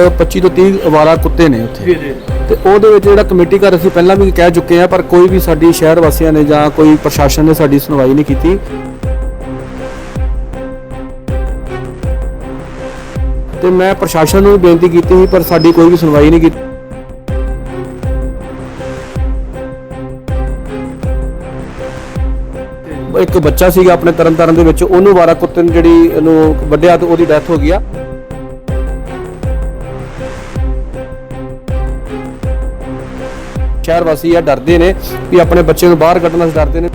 25 ਤੋਂ 30 ਅਵਾਰਾ ਕੁੱਤੇ ਨੇ ਉੱਥੇ। ਜੀ ਜੀ। ਤੇ ਉਹਦੇ ਵਿੱਚ ਜਿਹੜਾ ਕਮੇਟੀ ਘਰ ਅਸੀਂ ਪਹਿਲਾਂ ਵੀ ਕਹਿ ਚੁੱਕੇ ਆ ਪਰ ਕੋਈ ਵੀ ਸਾਡੀ ਸ਼ਹਿਰ ਵਾਸੀਆਂ ਨੇ ਜਾਂ ਕੋਈ ਪ੍ਰਸ਼ਾਸਨ ਨੇ ਸਾਡੀ ਸੁਣਵਾਈ ਨਹੀਂ ਕੀਤੀ। ਤੇ ਮੈਂ ਪ੍ਰਸ਼ਾਸਨ ਨੂੰ ਬੇਨਤੀ ਕੀਤੀ ਸੀ ਪਰ ਸਾਡੀ ਕੋਈ ਵੀ ਸੁਣਵਾਈ ਨਹੀਂ ਕੀਤੀ। ਇੱਕ ਬੱਚਾ ਸੀਗਾ ਆਪਣੇ ਤਰਨਤਾਰਨ ਦੇ ਵਿੱਚ ਉਹਨੂੰ ਵਾਰਾ ਕੁੱਤੇ ਨੇ ਜਿਹੜੀ ਇਹਨੂੰ ਵੱਢਿਆ ਤੇ ਉਹਦੀ ਡੈਥ ਹੋ ਗਈ ਆ। ਸ਼ਹਿਰ ਵਾਸੀ ਆ ਡਰਦੇ ਨੇ ਵੀ ਆਪਣੇ ਬੱਚੇ ਨੂੰ ਬਾਹਰ ਕੱਢਣ ਤੋਂ ਡਰਦੇ ਨੇ।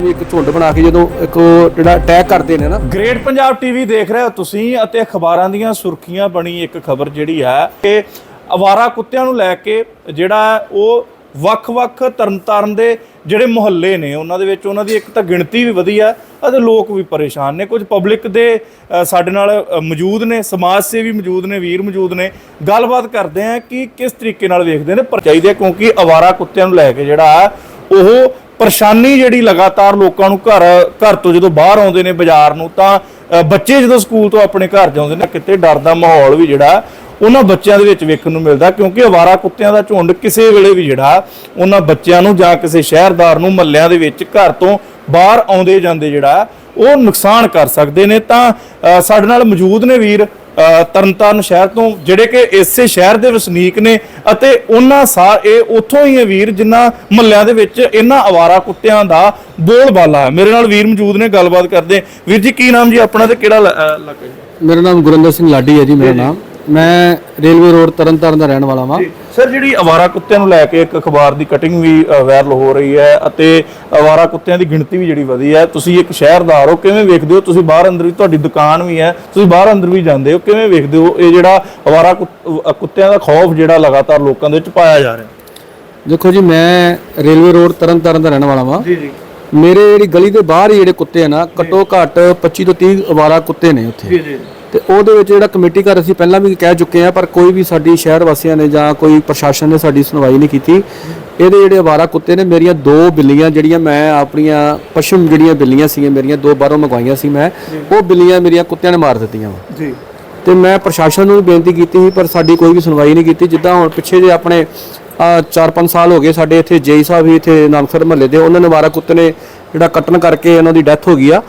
ਵੀ ਇੱਕ ਝੁੰਡ ਬਣਾ ਕੇ ਜਦੋਂ ਇੱਕ ਜਿਹੜਾ ਅਟੈਕ ਕਰਦੇ ਨੇ ਨਾ। ਗ੍ਰੇਟ ਪੰਜਾਬ ਟੀਵੀ ਦੇਖ ਰਹੇ ਹੋ ਤੁਸੀਂ ਅਤੇ ਅਖਬਾਰਾਂ ਦੀਆਂ ਸੁਰਖੀਆਂ ਬਣੀ ਇੱਕ ਖਬਰ ਜਿਹੜੀ ਹੈ ਕਿ ਅਵਾਰਾ ਕੁੱਤਿਆਂ ਨੂੰ ਲੈ ਕੇ ਜਿਹੜਾ ਹੈ ਉਹ ਵੱਖ-ਵੱਖ ਤਰਨਤਾਰਨ ਦੇ ਜਿਹੜੇ ਮੁਹੱਲੇ ਨੇ, ਉਹਨਾਂ ਦੇ ਵਿੱਚ ਉਹਨਾਂ ਦੀ ਇੱਕ ਤਾਂ ਗਿਣਤੀ ਵੀ ਵਧੀਆ ਅਤੇ ਲੋਕ ਵੀ ਪਰੇਸ਼ਾਨ ਨੇ। ਕੁਝ ਪਬਲਿਕ ਦੇ ਸਾਡੇ ਨਾਲ ਮੌਜੂਦ ਨੇ, ਸਮਾਜ ਸੇਵੀ ਮੌਜੂਦ ਨੇ, ਵੀਰ ਮੌਜੂਦ ਨੇ। ਗੱਲਬਾਤ ਕਰਦੇ ਆ ਕਿ ਕਿਸ ਤਰੀਕੇ ਨਾਲ ਵੇਖਦੇ ਨੇ ਪਰ ਚਾਹੀਦੇ ਕਿਉਂਕਿ ਅਵਾਰਾ ਕੁੱਤਿਆਂ ਨੂੰ ਲੈ ਕੇ ਜਿਹੜਾ ਉਹ ਪਰੇਸ਼ਾਨੀ ਜਿਹੜੀ ਲਗਾਤਾਰ ਲੋਕਾਂ ਨੂੰ ਘਰ ਘਰ ਤੋਂ ਜਦੋਂ ਬਾਹਰ ਆਉਂਦੇ ਨੇ ਬਾਜ਼ਾਰ ਨੂੰ, ਤਾਂ ਬੱਚੇ ਜਦੋਂ ਸਕੂਲ ਤੋਂ ਆਪਣੇ ਘਰ ਜਾਂਦੇ ਨੇ, ਕਿਤੇ ਡਰ ਦਾ ਮਾਹੌਲ ਵੀ ਜਿਹੜਾ ਉਹਨਾਂ ਬੱਚਿਆਂ ਦੇ ਵਿੱਚ ਵੇਖਣ ਨੂੰ ਮਿਲਦਾ ਕਿਉਂਕਿ ਅਵਾਰਾ ਕੁੱਤਿਆਂ ਦਾ ਝੁੰਡ ਕਿਸੇ ਵੇਲੇ ਵੀ ਜਿਹੜਾ ਉਹਨਾਂ ਬੱਚਿਆਂ ਨੂੰ ਜਾਂ ਕਿਸੇ ਸ਼ਹਿਰਦਾਰ ਨੂੰ ਮਹੱਲਿਆਂ ਦੇ ਵਿੱਚ ਘਰ ਤੋਂ ਬਾਹਰ ਆਉਂਦੇ ਜਾਂਦੇ ਜਿਹੜਾ ਉਹ ਨੁਕਸਾਨ ਕਰ ਸਕਦੇ ਨੇ। ਤਾਂ ਸਾਡੇ ਨਾਲ ਮੌਜੂਦ ਨੇ ਵੀਰ ਤਰਨਤਾਰਨ ਸ਼ਹਿਰ ਤੋਂ ਜਿਹੜੇ ਕਿ ਇਸੇ ਸ਼ਹਿਰ ਦੇ ਵਸਨੀਕ ਨੇ ਅਤੇ ਉਹਨਾਂ ਸਾਰ ਇਹ ਉੱਥੋਂ ਹੀ ਹੈ ਵੀਰ ਜਿਨ੍ਹਾਂ ਮਹੱਲਿਆਂ ਦੇ ਵਿੱਚ ਇਹਨਾਂ ਅਵਾਰਾ ਕੁੱਤਿਆਂ ਦਾ ਬੋਲਬਾਲਾ ਹੈ। ਮੇਰੇ ਨਾਲ ਵੀਰ ਮੌਜੂਦ ਨੇ ਗੱਲਬਾਤ ਕਰਦੇ ਵੀਰ ਜੀ ਕੀ ਨਾਮ ਜੀ ਆਪਣਾ ਤੇ ਕਿਹੜਾ ਇਲਾਕਾ ਜੀ? ਮੇਰਾ ਨਾਮ ਗੁਰਿੰਦਰ ਸਿੰਘ ਲਾਡੀ ਹੈ ਜੀ ਮੇਰਾ ਨਾਮ। ਮੈਂ ਰੇਲਵੇ ਰੋਡ ਤਰਨਤਾਰਨ ਦਾ ਰਹਿਣ ਵਾਲਾ ਵਾਂ। ਸਰ ਜਿਹੜੀ ਅਵਾਰਾ ਕੁੱਤਿਆਂ ਨੂੰ ਲੈ ਕੇ ਇੱਕ ਅਖਬਾਰ ਦੀ ਕਟਿੰਗ ਵੀ ਅ, ਵਾਇਰਲ ਹੋ ਰਹੀ ਹੈ ਅਤੇ ਅਵਾਰਾ ਕੁੱਤਿਆਂ ਦੀ ਗਿਣਤੀ ਵੀ ਜਿਹੜੀ ਵਧੀ ਹੈ ਤੁਸੀਂ ਇੱਕ ਸ਼ਹਿਰਦਾਰ ਹੋ ਕਿਵੇਂ ਵੇਖਦੇ ਹੋ? ਤੁਸੀਂ ਬਾਹਰ ਅੰਦਰ ਵੀ ਤੁਹਾਡੀ ਦੁਕਾਨ ਵੀ ਹੈ ਤੁਸੀਂ ਬਾਹਰ ਅੰਦਰ ਵੀ ਜਾਂਦੇ ਹੋ ਕਿਵੇਂ ਵੇਖਦੇ ਹੋ? ਇਹ ਜਿਹੜਾ ਅਵਾਰਾ ਕੁੱਤ- ਅ, ਕੁੱਤਿਆਂ ਦਾ ਖੌਫ ਜਿਹੜਾ ਲਗਾਤਾਰ ਲੋਕਾਂ ਦੇ ਵਿੱਚ ਪਾਇਆ ਜਾ ਰਿਹਾ। ਦੇਖੋ ਜੀ ਮੈਂ ਰੇਲਵੇ ਰੋਡ ਤਰਨਤਾਰਨ ਦਾ ਰਹਿਣ ਵਾਲਾ ਵਾਂ। ਜੀ ਜੀ। ਮੇਰੇ ਜਿਹੜੀ ਗਲੀ ਦੇ ਬਾਹਰ ਹੀ ਜਿਹੜੇ ਕੁੱਤੇ ਆ ਨਾ ਘੱਟੋ ਘੱਟ 25 ਤੋਂ 30 ਅਵਾਰਾ ਕੁੱਤੇ ਨੇ ਉੱਥੇ। ਜੀ। ਤੇ ਉਹਦੇ ਵਿੱਚ ਜਿਹੜਾ ਕਮੇਟੀ ਘਰ ਅਸੀਂ ਪਹਿਲਾਂ ਵੀ ਕਹਿ ਚੁੱਕੇ ਆ ਪਰ ਕੋਈ ਵੀ ਸਾਡੀ ਸ਼ਹਿਰ ਵਾਸੀਆਂ ਨੇ ਜਾਂ ਕੋਈ ਪ੍ਰਸ਼ਾਸਨ ਨੇ ਸਾਡੀ ਸੁਣਵਾਈ ਨਹੀਂ ਕੀਤੀ। ਇਹਦੇ ਜਿਹੜੇ ਅਵਾਰਾ ਕੁੱਤੇ ਨੇ ਮੇਰੀਆਂ ਦੋ ਬਿੱਲੀਆਂ ਜਿਹੜੀਆਂ ਮੈਂ ਆਪਣੀਆਂ ਪਸ਼ਮ ਜਿਹੜੀਆਂ ਬਿੱਲੀਆਂ ਸੀਗੀਆਂ ਮੇਰੀਆਂ ਦੋ ਬਾਹਰੋਂ ਮੰਗਵਾਈਆਂ ਸੀ ਮੈਂ ਉਹ ਬਿੱਲੀਆਂ ਮੇਰੀਆਂ ਕੁੱਤਿਆਂ ਨੇ ਮਾਰ ਦਿੱਤੀਆਂ ਜੀ। ਤੇ ਮੈਂ ਪ੍ਰਸ਼ਾਸਨ ਨੂੰ ਬੇਨਤੀ ਕੀਤੀ ਸੀ ਪਰ ਸਾਡੀ ਕੋਈ ਵੀ ਸੁਣਵਾਈ ਨਹੀਂ ਕੀਤੀ। ਜਿੱਦਾਂ ਹੁਣ ਪਿੱਛੇ ਜੇ ਆਪਣੇ ਆ 4-5 ਸਾਲ ਹੋ ਗਏ ਸਾਡੇ ਇੱਥੇ ਜੇਈ ਸਾਹਿਬ ਵੀ ਇੱਥੇ ਨਾਮਸਰ ਮਹੱਲੇ ਦੇ ਉਹਨਾਂ ਨੇ ਵਾਰਾ ਕੁੱਤੇ ਨੇ ਜਿਹੜਾ ਕੱਟਣ ਕਰਕੇ ਉਹਨਾਂ ਦੀ ਡੈਥ ਹੋ ਗਈ ਆ।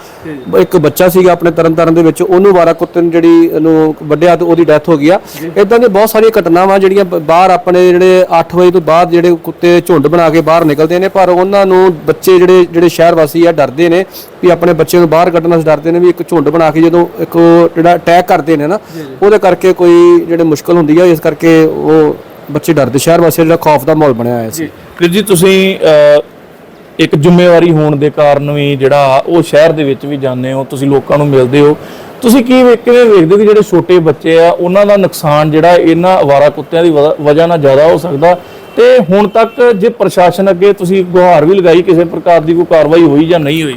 ਇੱਕ ਬੱਚਾ ਸੀਗਾ ਆਪਣੇ ਤਰਨਤਾਰਨ ਦੇ ਵਿੱਚ ਉਹਨੂੰ ਵਾਰਾ ਕੁੱਤੇ ਨੇ ਜਿਹੜੀ ਉਹਨੂੰ ਵੱਢਿਆ ਤੇ ਉਹਦੀ ਡੈਥ ਹੋ ਗਈ ਆ। ਇਦਾਂ ਦੀਆਂ ਬਹੁਤ ਸਾਰੀਆਂ ਘਟਨਾਵਾਂ ਜਿਹੜੀਆਂ ਬਾਹਰ ਆਪਣੇ ਜਿਹੜੇ 8 ਵਜੇ ਤੋਂ ਬਾਅਦ ਜਿਹੜੇ ਕੁੱਤੇ ਝੁੰਡ ਬਣਾ ਕੇ ਬਾਹਰ ਨਿਕਲਦੇ ਨੇ ਪਰ ਉਹਨਾਂ ਨੂੰ ਬੱਚੇ ਜਿਹੜੇ ਜਿਹੜੇ ਸ਼ਹਿਰ ਵਾਸੀ ਆ ਡਰਦੇ ਨੇ ਵੀ ਆਪਣੇ ਬੱਚੇ ਨੂੰ ਬਾਹਰ ਕੱਢਣ ਤੋਂ ਡਰਦੇ ਨੇ ਵੀ ਇੱਕ ਝੁੰਡ ਬਣਾ ਕੇ ਜਦੋਂ ਇੱਕ ਜਿਹੜਾ ਅਟੈਕ ਕਰਦੇ ਨੇ ਨਾ ਉਹਦੇ ਕਰਕੇ ਕੋਈ ਜਿਹੜੇ ਮੁਸ਼ਕਲ ਹੁੰਦੀ ਆ ਇਸ ਕਰਕੇ ਉਹ ਬੱਚੇ ਡਰਦੇ ਸ਼ਹਿਰ ਵਾਸੀ ਜਿਹੜਾ ਖੌਫ ਦਾ ਮਾਹੌਲ ਬਣਿਆ ਹੋਇਆ ਸੀ। ਜੀ। ਤੁਸੀਂ ਇੱਕ ਜ਼ਿੰਮੇਵਾਰੀ ਹੋਣ ਦੇ ਕਾਰਨ ਵੀ ਜਿਹੜਾ ਉਹ ਸ਼ਹਿਰ ਦੇ ਵਿੱਚ ਵੀ ਜਾਂਦੇ ਹੋ ਤੁਸੀਂ ਲੋਕਾਂ ਨੂੰ ਮਿਲਦੇ ਹੋ। ਤੁਸੀਂ ਕੀ ਕਿਵੇਂ ਵੇਖਦੇ ਹੋ ਕਿ ਜਿਹੜੇ ਛੋਟੇ ਬੱਚੇ ਆ ਉਹਨਾਂ ਦਾ ਨੁਕਸਾਨ ਜਿਹੜਾ ਇਹਨਾਂ ਅਵਾਰਾ ਕੁੱਤਿਆਂ ਦੀ ਵਜ੍ਹਾ- ਨਾਲ ਜ਼ਿਆਦਾ ਹੋ ਸਕਦਾ? ਤੇ ਹੁਣ ਤੱਕ ਜੇ ਪ੍ਰਸ਼ਾਸਨ ਅੱਗੇ ਤੁਸੀਂ ਗੁਹਾਰ ਵੀ ਲਗਾਈ ਕਿਸੇ ਪ੍ਰਕਾਰ ਦੀ ਕੋਈ ਕਾਰਵਾਈ ਹੋਈ ਜਾਂ ਨਹੀਂ ਹੋਈ?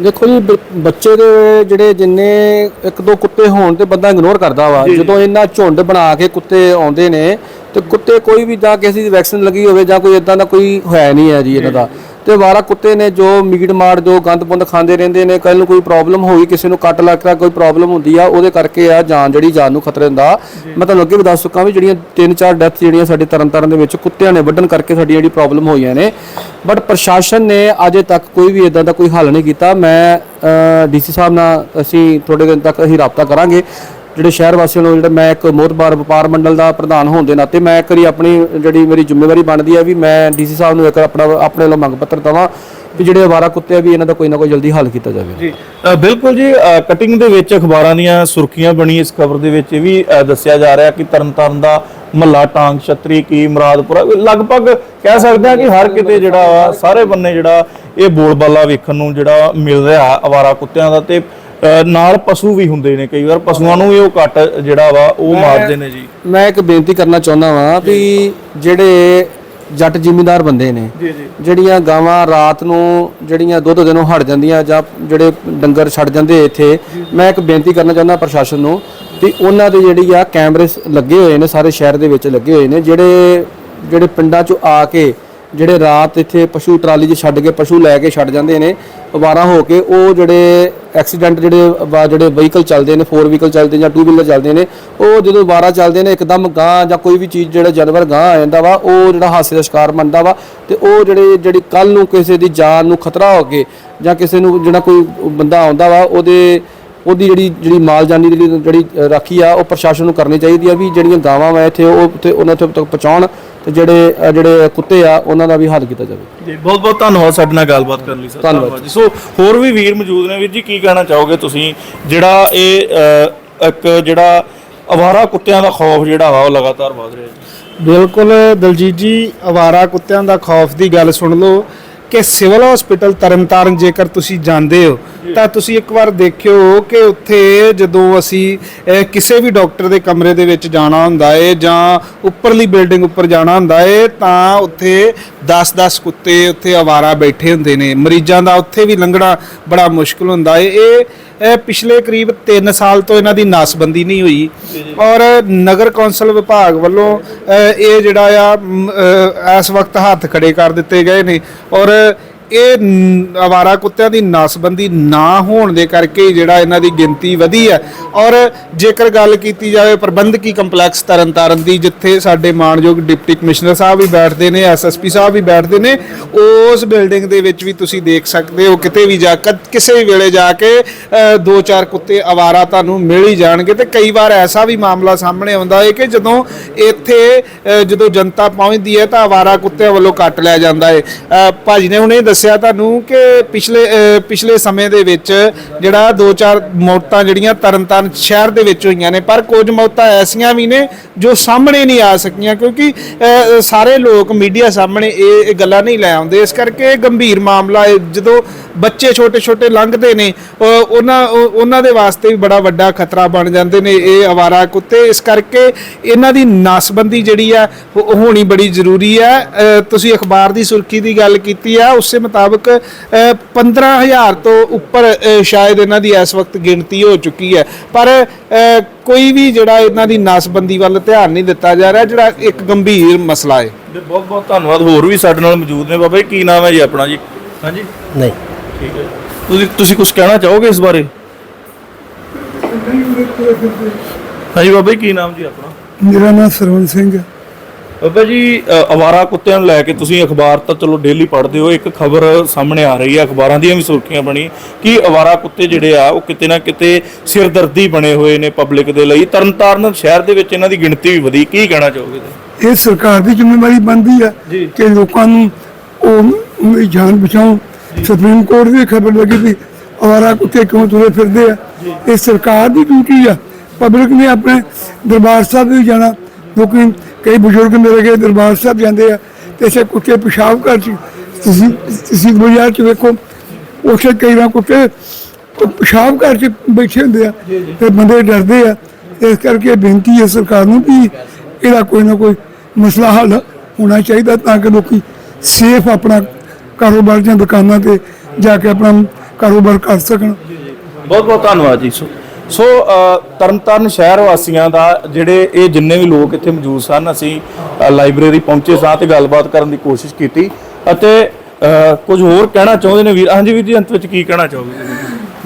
ਦੇਖੋ ਜੀ ਬੱਚੇ ਦੇ ਜਿਹੜੇ ਜਿੰਨੇ ਇੱਕ ਦੋ ਕੁੱਤੇ ਹੋਣ ਤੇ ਬੰਦਾ ਇਗਨੋਰ ਕਰਦਾ ਵਾ। ਜਦੋਂ ਇੰਨਾ ਝੁੰਡ ਬਣਾ ਕੇ ਕੁੱਤੇ ਆਉਂਦੇ ਨੇ ਤੇ ਕੁੱਤੇ ਕੋਈ ਵੀ ਜਾਂ ਕਿਸੇ ਦੀ ਵੈਕਸੀਨ ਲੱਗੀ ਹੋਵੇ ਜਾਂ ਕੋਈ ਇਦਾਂ ਦਾ ਕੋਈ ਹੋਇਆ ਨਹੀਂ ਹੈ ਜੀ ਇਹਨਾਂ ਦਾ। ਤੇ ਵਾਰਾ ਕੁੱਤੇ ਨੇ ਜੋ ਮੀਟ ਮਾਰ ਜੋ ਗੰਦ ਪੁੰਦ ਖਾਂਦੇ ਰਹਿੰਦੇ ਨੇ ਕੱਲ ਨੂੰ ਕੋਈ ਪ੍ਰੋਬਲਮ ਹੋਈ ਕਿਸੇ ਨੂੰ ਕੱਟ ਲੱਗਾ ਕੋਈ ਪ੍ਰੋਬਲਮ ਹੁੰਦੀ ਆ ਉਹਦੇ ਕਰਕੇ ਆ ਜਾਨ ਜਿਹੜੀ ਜਾਨ ਨੂੰ ਖਤਰੇ ਹੁੰਦਾ ਮੈਂ ਤੁਹਾਨੂੰ ਅੱਗੇ ਵੀ ਦੱਸ ਚੁੱਕਾ ਵੀ ਜਿਹੜੀਆਂ ਤਿੰਨ ਚਾਰ ਡੈਥ ਜਿਹੜੀਆਂ ਸਾਡੇ ਤਰਨਤਾਰਨ ਦੇ ਵਿੱਚ ਕੁੱਤਿਆਂ ਨੇ ਵੱਢਣ ਕਰਕੇ ਸਾਡੀ ਜਿਹੜੀ ਪ੍ਰੋਬਲਮ ਹੋਈਆਂ ਨੇ। ਬਟ ਪ੍ਰਸ਼ਾਸਨ ਨੇ ਅਜੇ ਤੱਕ ਕੋਈ ਵੀ ਇਦਾਂ ਦਾ ਕੋਈ ਹੱਲ ਨਹੀਂ ਕੀਤਾ। ਮੈਂ ਡੀਸੀ ਸਾਹਿਬ ਨਾਲ ਅਸੀਂ ਥੋੜੇ ਦਿਨ ਤੱਕ ਅਸੀਂ ਰਾਬਤਾ ਕਰਾਂਗੇ। ਜਿਹੜੇ ਸ਼ਹਿਰ ਵਾਸੀਆਂ ਨੂੰ ਜਿਹੜਾ ਮੈਂ ਇੱਕ ਮੋਹਤਬਾਰ ਵਪਾਰ ਮੰਡਲ ਦਾ ਪ੍ਰਧਾਨ ਹੋਣ ਦੇ ਨਾਤੇ ਮੈਂ ਇੱਕ ਵਾਰੀ ਆਪਣੀ ਜਿਹੜੀ ਮੇਰੀ ਜ਼ਿੰਮੇਵਾਰੀ ਬਣਦੀ ਹੈ ਵੀ ਮੈਂ ਡੀਸੀ ਸਾਹਿਬ ਨੂੰ ਇੱਕ ਆਪਣਾ, ਆਪਣੇ ਵੱਲੋਂ ਮੰਗ ਪੱਤਰ ਦਵਾਂ ਵੀ ਜਿਹੜੇ ਅਵਾਰਾ ਕੁੱਤੇ ਆ ਵੀ ਇਹਨਾਂ ਦਾ ਕੋਈ ਨਾ ਕੋਈ ਜਲਦੀ ਹੱਲ ਕੀਤਾ ਜਾਵੇ। ਜੀ ਬਿਲਕੁਲ ਜੀ ਕਟਿੰਗ ਦੇ ਵਿੱਚ ਅਖਬਾਰਾਂ ਦੀਆਂ ਸੁਰਖੀਆਂ ਬਣੀ ਇਸ ਖਬਰ ਦੇ ਵਿੱਚ ਇਹ ਵੀ ਦੱਸਿਆ ਜਾ ਰਿਹਾ ਕਿ ਤਰਨਤਾਰਨ ਦਾ ਮਹੱਲਾ ਟਾਂਗ, ਛਤਰੀ, ਕੀ, ਮੁਰਾਦਪੁਰਾ ਲਗਭਗ ਕਹਿ ਸਕਦੇ ਹਾਂ ਕਿ ਹਰ ਕਿਤੇ ਜਿਹੜਾ ਵਾ, ਸਾਰੇ ਬੰਨੇ ਜਿਹੜਾ ਇਹ ਬੋਲਬਾਲਾ ਵੇਖਣ ਨੂੰ ਜਿਹੜਾ ਮਿਲ ਰਿਹਾ ਅਵਾਰਾ ਕੁੱਤਿਆਂ ਦਾ ਤੇ ਨਾਲ ਪਸ਼ੂ ਵੀ ਹੁੰਦੇ ਨੇ ਕਈ ਵਾਰ ਪਸ਼ੂਆਂ ਨੂੰ ਵੀ ਉਹ ਕੱਟ ਜਿਹੜਾ ਵਾ ਉਹ ਮਾਰਦੇ ਨੇ ਜੀ। ਮੈਂ ਇੱਕ ਬੇਨਤੀ ਕਰਨਾ ਚਾਹੁੰਦਾ ਵਾਂ ਵੀ ਜਿਹੜੇ ਜੱਟ ਜ਼ਿਮੀਂਦਾਰ ਬੰਦੇ ਨੇ ਜਿਹੜੀਆਂ ਗਾਵਾਂ ਰਾਤ ਨੂੰ ਜਿਹੜੀਆਂ ਦੁੱਧ ਦੇਣੋਂ ਹਟ ਜਾਂਦੀਆਂ ਜਾਂ ਜਿਹੜੇ ਡੰਗਰ ਛੱਡ ਜਾਂਦੇ ਇੱਥੇ ਮੈਂ ਇੱਕ ਬੇਨਤੀ ਕਰਨਾ ਚਾਹੁੰਦਾ ਪ੍ਰਸ਼ਾਸਨ ਨੂੰ ਵੀ ਉਹਨਾਂ ਦੇ ਜਿਹੜੀ ਆ ਕੈਮਰੇ ਲੱਗੇ ਹੋਏ ਨੇ ਸਾਰੇ ਸ਼ਹਿਰ ਦੇ ਵਿੱਚ ਲੱਗੇ ਹੋਏ ਨੇ ਜਿਹੜੇ ਜਿਹੜੇ ਪਿੰਡਾਂ 'ਚੋਂ ਆ ਕੇ ਜਿਹੜੇ ਰਾਤ ਇੱਥੇ ਪਸ਼ੂ ਟਰਾਲੀ 'ਚ ਛੱਡ ਕੇ ਪਸ਼ੂ ਲੈ ਕੇ ਛੱਡ ਜਾਂਦੇ ਨੇ, ਅਵਾਰਾ ਹੋ ਕੇ ਉਹ ਜਿਹੜੇ ਐਕਸੀਡੈਂਟ ਜਿਹੜੇ ਵਾ- ਜਿਹੜੇ ਵਹੀਕਲ ਚੱਲਦੇ ਨੇ 4 ਵਹੀਕਲ ਚੱਲਦੇ ਜਾਂ ਟੂ ਵੀਲਰ ਚੱਲਦੇ ਨੇ, ਉਹ ਜਦੋਂ ਅਵਾਰਾ ਚੱਲਦੇ ਨੇ, ਇੱਕਦਮ ਗਾਂ ਜਾਂ ਕੋਈ ਵੀ ਚੀਜ਼ ਜਿਹੜਾ ਜਾਨਵਰ ਗਾਂ ਆ ਜਾਂਦਾ ਵਾ, ਉਹ ਜਿਹੜਾ ਹਾਸੇ ਦਾ ਸ਼ਿਕਾਰ ਬਣਦਾ ਵਾ ਤੇ ਉਹ ਜਿਹੜੇ, ਜਿਹੜੀ ਕੱਲ ਨੂੰ ਕਿਸੇ ਦੀ ਜਾਨ ਨੂੰ ਖਤਰਾ ਹੋ ਕੇ ਜਾਂ ਕਿਸੇ ਨੂੰ ਜਿਹੜਾ ਕੋਈ ਬੰਦਾ ਆਉਂਦਾ ਵਾ, ਉਹਦੇ, ਉਹਦੀ ਜਿਹੜੀ ਜਿਹੜੀ ਮਾਲ ਜਾਨੀ ਦੀ ਜਿਹੜੀ ਰਾਖੀ ਆ, ਉਹ ਪ੍ਰਸ਼ਾਸਨ ਨੂੰ ਕਰਨੀ ਚਾਹੀਦੀ ਆ ਵੀ ਜਿਹੜੀਆਂ ਗਾਵਾਂ ਵਾ ਇੱਥੇ ਉਹ ਤੇ ਉਹਨਾਂ ਤੱਕ ਪਹੁੰਚਾਉਣ ਤੇ ਜਿਹੜੇ ਅ, ਜਿਹੜੇ ਕੁੱਤੇ ਆ ਉਹਨਾਂ ਦਾ ਵੀ ਹੱਲ ਕੀਤਾ ਜਾਵੇ। ਜੀ ਬਹੁਤ ਬਹੁਤ ਧੰਨਵਾਦ ਸਾਡੇ ਨਾਲ ਗੱਲਬਾਤ ਕਰਨ ਲਈ ਸਰ। ਧੰਨਵਾਦ ਜੀ। ਸੋ ਹੋਰ ਵੀ ਵੀਰ ਮੌਜੂਦ ਨੇ। ਵੀਰ ਜੀ ਕੀ ਕਹਿਣਾ ਚਾਹੋਗੇ ਤੁਸੀਂ? ਜਿਹੜਾ ਇਹ ਅ, ਇੱਕ ਜਿਹੜਾ ਅਵਾਰਾ ਕੁੱਤਿਆਂ ਦਾ ਖੌਫ ਜਿਹੜਾ ਵਾ ਉਹ ਲਗਾਤਾਰ ਵਧ ਰਿਹਾ ਜੀ। ਬਿਲਕੁਲ ਦਲਜੀਤ ਜੀ ਅਵਾਰਾ ਕੁੱਤਿਆਂ ਦਾ ਖੌਫ ਦੀ ਗੱਲ ਸੁਣ ਲਓ ਕਿ ਸਿਵਲ ਹਸਪੀਟਲ ਤਰਨਤਾਰਨ ਜੇਕਰ ਤੁਸੀਂ ਜਾਂਦੇ ਹੋ ਤਾਂ ਤੁਸੀਂ ਇੱਕ ਵਾਰ ਦੇਖਿਓ ਕਿ ਉੱਥੇ ਜਦੋਂ ਅਸੀਂ ਕਿਸੇ ਵੀ ਡਾਕਟਰ ਦੇ ਕਮਰੇ ਦੇ ਵਿੱਚ ਜਾਣਾ ਹੁੰਦਾ ਏ ਜਾਂ ਉੱਪਰਲੀ ਬਿਲਡਿੰਗ ਉੱਪਰ ਜਾਣਾ ਹੁੰਦਾ ਏ ਤਾਂ ਉੱਥੇ 10-10 ਕੁੱਤੇ ਉੱਥੇ ਅਵਾਰਾ ਬੈਠੇ ਹੁੰਦੇ ਨੇ। ਮਰੀਜ਼ਾਂ ਦਾ ਉੱਥੇ ਵੀ ਲੰਘਣਾ ਬੜਾ ਮੁਸ਼ਕਲ ਹੁੰਦਾ ਏ। ਇਹ ਇਹ ਪਿਛਲੇ ਕਰੀਬ 3 ਸਾਲ ਤੋਂ ਇਹਨਾਂ ਦੀ ਨਾਸਬੰਦੀ ਨਹੀਂ ਹੋਈ ਔਰ ਨਗਰ ਕੌਂਸਲ ਵਿਭਾਗ ਵੱਲੋਂ ਇਹ ਜਿਹੜਾ ਆ ਇਸ ਵਕਤ ਹੱਥ ਖੜੇ ਕਰ ਦਿੱਤੇ ਗਏ ਨੇ। ਔਰ ਇਹ ਨ- ਅਵਾਰਾ ਕੁੱਤਿਆਂ ਦੀ ਨਾਸਬੰਦੀ ਨਾ ਹੋਣ ਦੇ ਕਰਕੇ ਜਿਹੜਾ ਇਹਨਾਂ ਦੀ ਗਿਣਤੀ ਵਧੀ ਹੈ। ਔਰ ਜੇਕਰ ਗੱਲ ਕੀਤੀ ਜਾਵੇ ਪ੍ਰਬੰਧਕੀ ਕੰਪਲੈਕਸ ਤਰਨਤਾਰਨ ਦੀ ਜਿੱਥੇ ਸਾਡੇ ਮਾਨਯੋਗ ਡਿਪਟੀ ਕਮਿਸ਼ਨਰ ਸਾਹਿਬ ਵੀ ਬੈਠਦੇ ਨੇ ਐਸਐਸਪੀ ਸਾਹਿਬ ਵੀ ਬੈਠਦੇ ਨੇ ਉਸ ਬਿਲਡਿੰਗ ਦੇ ਵਿੱਚ ਵੀ ਤੁਸੀਂ ਦੇਖ ਸਕਦੇ ਹੋ ਕਿਤੇ ਵੀ ਜਾ ਕਦ- ਕਿਸੇ ਵੀ ਵੇਲੇ ਜਾ ਕੇ ਦੋ ਚਾਰ ਕੁੱਤੇ ਅਵਾਰਾ ਤੁਹਾਨੂੰ ਮਿਲ ਹੀ ਜਾਣਗੇ। ਤੇ ਕਈ ਵਾਰ ਐਸਾ ਵੀ ਮਾਮਲਾ ਸਾਹਮਣੇ ਆਉਂਦਾ ਹੈ ਕਿ ਜਦੋਂ ਇੱਥੇ ਜਦੋਂ ਜਨਤਾ ਪਹੁੰਚਦੀ ਹੈ ਤਾਂ ਅਵਾਰਾ ਕੁੱਤਿਆਂ ਵੱਲੋਂ ਕੱਟ ਲਿਆ ਜਾਂਦਾ ਹੈ। ਅ, ਭਾਜੀ ਨੇ ਹੁਣੇ ਦੱਸਿਆ ਤੁਹਾਨੂੰ ਕਿ ਪਿਛਲੇ ਪਿਛਲੇ ਸਮੇਂ ਦੇ ਵਿੱਚ ਜਿਹੜਾ ਦੋ ਚਾਰ ਮੌਤਾਂ ਜਿਹੜੀਆਂ ਤਰਨਤਾਰਨ ਸ਼ਹਿਰ ਦੇ ਵਿੱਚ ਹੋਈਆਂ ਨੇ, ਪਰ ਕੁਝ ਮੌਤਾਂ ਐਸੀਆਂ ਵੀ ਨੇ ਜੋ ਸਾਹਮਣੇ ਨਹੀਂ ਆ ਸਕੀਆਂ, ਕਿਉਂਕਿ ਸਾਰੇ ਲੋਕ ਮੀਡੀਆ ਸਾਹਮਣੇ ਇਹ ਇਹ ਗੱਲਾਂ ਨਹੀਂ ਲੈ ਆਉਂਦੇ। ਇਸ ਕਰਕੇ ਇਹ ਗੰਭੀਰ ਮਾਮਲਾ ਹੈ। ਜਦੋਂ ਬੱਚੇ ਛੋਟੇ ਛੋਟੇ ਲੰਘਦੇ ਨੇ ਉਹਨਾਂ ਉਹਨਾਂ ਦੇ ਵਾਸਤੇ ਵੀ ਬੜਾ ਵੱਡਾ ਖਤਰਾ ਬਣ ਜਾਂਦੇ ਨੇ ਇਹ ਅਵਾਰਾ ਕੁੱਤੇ। ਇਸ ਕਰਕੇ ਇਹਨਾਂ ਦੀ ਨਾਸਬੰਦੀ ਜਿਹੜੀ ਆ, ਉਹ ਹੋਣੀ ਬੜੀ ਜ਼ਰੂਰੀ ਹੈ ਤੁਸੀਂ ਅਖਬਾਰ ਦੀ ਸੁਰਖੀ ਦੀ ਗੱਲ ਕੀਤੀ ਆ, ਉਸੇ ਮੁਤਾਬਕ ਅ, 15000 ਤੋਂ ਉੱਪਰ ਸ਼ਾਇਦ ਇਹਨਾਂ ਦੀ ਇਸ ਵਕਤ ਗਿਣਤੀ ਹੋ ਚੁੱਕੀ ਹੈ। ਪਰ ਕੋਈ ਵੀ ਜਿਹੜਾ ਇਹਨਾਂ ਦੀ ਨਾਸਬੰਦੀ ਵੱਲ ਧਿਆਨ ਨਹੀਂ ਦਿੱਤਾ ਜਾ ਰਿਹਾ ਜਿਹੜਾ ਇੱਕ ਗੰਭੀਰ ਮਸਲਾ ਹੈ। ਬਹੁਤ ਬਹੁਤ ਧੰਨਵਾਦ। ਹੋਰ ਵੀ ਸਾਡੇ ਨਾਲ ਮੌਜੂਦ ਨੇ। ਬਾਬਾ ਜੀ ਕੀ ਨਾਮ ਹੈ ਜੀ ਆਪਣਾ ਜੀ? ਹਾਂਜੀ? ਨਹੀਂ। ਠੀਕ ਹੈ ਤੁਸੀਂ ਤੁਸੀਂ ਕੁਝ ਕਹਿਣਾ ਚਾਹੋਗੇ ਇਸ ਬਾਰੇ? ਹਾਂਜੀ ਬਾਬਾ ਜੀ ਕੀ ਨਾਮ ਜੀ ਆਪਣਾ? ਮੇਰਾ ਨਾਮ ਸਰਵਨ ਸਿੰਘ ਹੈ। ਬਾਬਾ ਜੀ ਅ, ਅਵਾਰਾ ਕੁੱਤਿਆਂ ਨੂੰ ਲੈ ਕੇ ਤੁਸੀਂ ਅਖਬਾਰ ਤਾਂ ਚਲੋ ਡੇਲੀ ਪੜ੍ਹਦੇ ਹੋ ਇੱਕ ਖਬਰ ਸਾਹਮਣੇ ਆ ਰਹੀ ਹੈ ਅਖਬਾਰਾਂ ਦੀਆਂ ਵੀ ਸੁਰਖੀਆਂ ਬਣੀ ਕਿ ਅਵਾਰਾ ਕੁੱਤੇ ਜਿਹੜੇ ਆ ਉਹ ਕਿਤੇ ਨਾ ਕਿਤੇ ਸਿਰਦਰਦੀ ਬਣੇ ਹੋਏ ਨੇ ਪਬਲਿਕ ਦੇ ਲਈ। ਤਰਨਤਾਰਨ ਸ਼ਹਿਰ ਦੇ ਵਿੱਚ ਇਹਨਾਂ ਦੀ ਗਿਣਤੀ ਵੀ ਵਧੀ ਕੀ ਕਹਿਣਾ ਚਾਹੋਗੇ? ਤੁਸੀਂ ਇਹ ਸਰਕਾਰ ਦੀ ਜ਼ਿੰਮੇਵਾਰੀ ਬਣਦੀ ਜੀ। ਕਿ ਲੋਕਾਂ ਨੂੰ ਉਹ ਜਾਨ ਬਚਾਉਣ ਸੁਪਰੀਮ ਕੋਰਟ ਦੀ ਖਬਰ ਲੱਗੀ ਵੀ ਅਵਾਰਾ ਕੁੱਤੇ ਕਿਉਂ ਤੁਰੇ ਫਿਰਦੇ ਆ? ਇਹ ਸਰਕਾਰ ਦੀ ਡਿਊਟੀ ਆ। ਪਬਲਿਕ ਨੇ ਆਪਣੇ ਦਰਬਾਰ ਸਾਹਿਬ ਵੀ ਜਾਣਾ। ਲੋਕੀ ਕਈ ਬਜ਼ੁਰਗ ਮੇਰੇ ਕੇ ਦਰਬਾਰ ਸਾਹਿਬ ਜਾਂਦੇ ਆ ਤੇ ਇਸੇ ਕੁੱਤੇ ਪਿਸ਼ਾਬ ਕਰ ਚ, ਤੁਸੀਂ ਤੁਸੀਂ ਬਾਜ਼ਾਰ ਚ ਵੇਖੋ, ਉੱਥੇ ਕਈ ਨਾ ਕੁੱਤੇ ਉਹ ਪਿਸ਼ਾਬ ਘਰ ਚ ਬੈਠੇ ਹੁੰਦੇ ਆ ਤੇ ਬੰਦੇ ਡਰਦੇ ਆ। ਇਸ ਕਰਕੇ ਬੇਨਤੀ ਹੈ ਸਰਕਾਰ ਨੂੰ ਵੀ ਇਹਦਾ ਕੋਈ ਨਾ ਕੋਈ ਮਸਲਾ ਹੱਲ ਹੋਣਾ ਚਾਹੀਦਾ ਤਾਂ ਕਿ ਲੋਕੀ ਸੇਫ ਆਪਣਾ ਕਾਰੋਬਾਰ ਜਾਂ ਦੁਕਾਨਾਂ ਤੇ ਜਾ ਕੇ ਆਪਣਾ ਕਾਰੋਬਾਰ ਕਰ ਸਕਣ। ਬਹੁਤ ਬਹੁਤ ਧੰਨਵਾਦ ਜੀ, ਸੋ। ਸੋ ਅ, ਤਰਨਤਾਰਨ ਸ਼ਹਿਰ ਵਾਸੀਆਂ ਦਾ ਜਿਹੜੇ ਇਹ ਜਿੰਨੇ ਵੀ ਲੋਕ ਇੱਥੇ ਮੌਜੂਦ ਸਨ ਅਸੀਂ ਲਾਇਬ੍ਰੇਰੀ ਪਹੁੰਚੇ ਸਾਂ ਤੇ ਗੱਲਬਾਤ ਕਰਨ ਦੀ ਕੋਸ਼ਿਸ਼ ਕੀਤੀ ਅਤੇ ਕੁਝ ਹੋਰ ਕਹਿਣਾ ਚਾਹੁੰਦੇ ਨੇ ਵੀਰ? ਹਾਂਜੀ ਵੀਰ ਜੀ ਅੰਤ ਵਿੱਚ ਕੀ ਕਹਿਣਾ ਚਾਹੋਗੇ?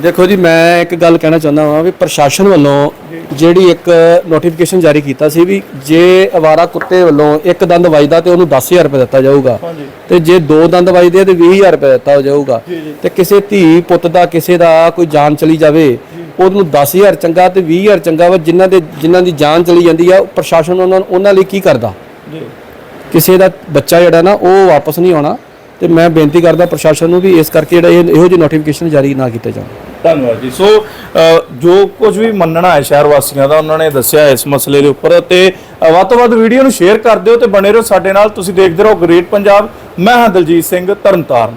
ਦੇਖੋ ਜੀ ਮੈਂ ਇੱਕ ਗੱਲ ਕਹਿਣਾ ਚਾਹੁੰਦਾ ਹਾਂ ਵੀ ਪ੍ਰਸ਼ਾਸਨ ਵੱਲੋਂ ਜਿਹੜੀ ਇੱਕ ਨੋਟੀਫਿਕੇਸ਼ਨ ਜਾਰੀ ਕੀਤਾ ਸੀ ਵੀ ਜੇ ਅਵਾਰਾ ਕੁੱਤੇ ਵੱਲੋਂ ਇੱਕ ਦੰਦ ਵੱਜਦਾ ਤੇ ਉਹਨੂੰ 10000 ਰੁਪਏ ਦਿੱਤਾ ਜਾਊਗਾ। ਤੇ ਜੇ ਦੋ ਦੰਦ ਵੱਜਦੇ ਤੇ 20000 ਰੁਪਏ ਦਿੱਤਾ ਜਾਊਗਾ। ਤੇ ਕਿਸੇ ਧੀ ਪੁੱਤ ਦਾ ਕਿਸੇ ਦਾ ਕੋਈ ਜਾਨ ਚਲੀ ਜਾਵੇ ਉਹਨੂੰ 10000 ਚੰਗਾ ਤੇ 20000 ਚੰਗਾ ਵਾ ਜਿਨ੍ਹਾਂ ਦੇ ਜਿਨ੍ਹਾਂ ਦੀ ਜਾਨ ਚਲੀ ਜਾਂਦੀ ਆ ਪ੍ਰਸ਼ਾਸਨ ਉਹਨਾਂ ਉਹਨਾਂ ਲਈ ਕੀ ਕਰਦਾ? ਕਿਸੇ ਦਾ ਬੱਚਾ ਜਿਹੜਾ ਨਾ ਉਹ ਵਾਪਸ ਨਹੀਂ ਆਉਣਾ। ਤੇ ਮੈਂ ਬੇਨਤੀ ਕਰਦਾ ਪ੍ਰਸ਼ਾਸਨ ਨੂੰ ਵੀ ਇਸ ਕਰਕੇ ਜਿਹੜਾ ਇਹ ਇਹੋ ਜਿਹੀ ਨੋਟੀਫਿਕੇਸ਼ਨ ਜਾਰੀ ਨਾ ਕੀਤੇ ਜਾਣ ਧੰਨਵਾਦ ਜੀ। ਸੋ ਜੋ ਕੁਝ ਵੀ ਮੰਨਣਾ ਹੈ ਸ਼ਹਿਰ ਵਾਸੀਆਂ ਦਾ ਉਹਨਾਂ ਨੇ ਦੱਸਿਆ ਇਸ ਮਸਲੇ ਦੇ ਉੱਪਰ ਤੇ ਵੱਧ ਤੋਂ ਵੱਧ ਵੀਡੀਓ ਨੂੰ ਸ਼ੇਅਰ ਕਰ ਦਿਓ ਤੇ ਬਣੇ ਰਹੋ ਸਾਡੇ ਨਾਲ। ਤੁਸੀਂ ਦੇਖਦੇ ਰਹੋ ਗ੍ਰੇਟ ਪੰਜਾਬ ਮੈਂ ਹਾਂ ਦਲਜੀਤ ਸਿੰਘ ਤਰਨਤਾਰਨ।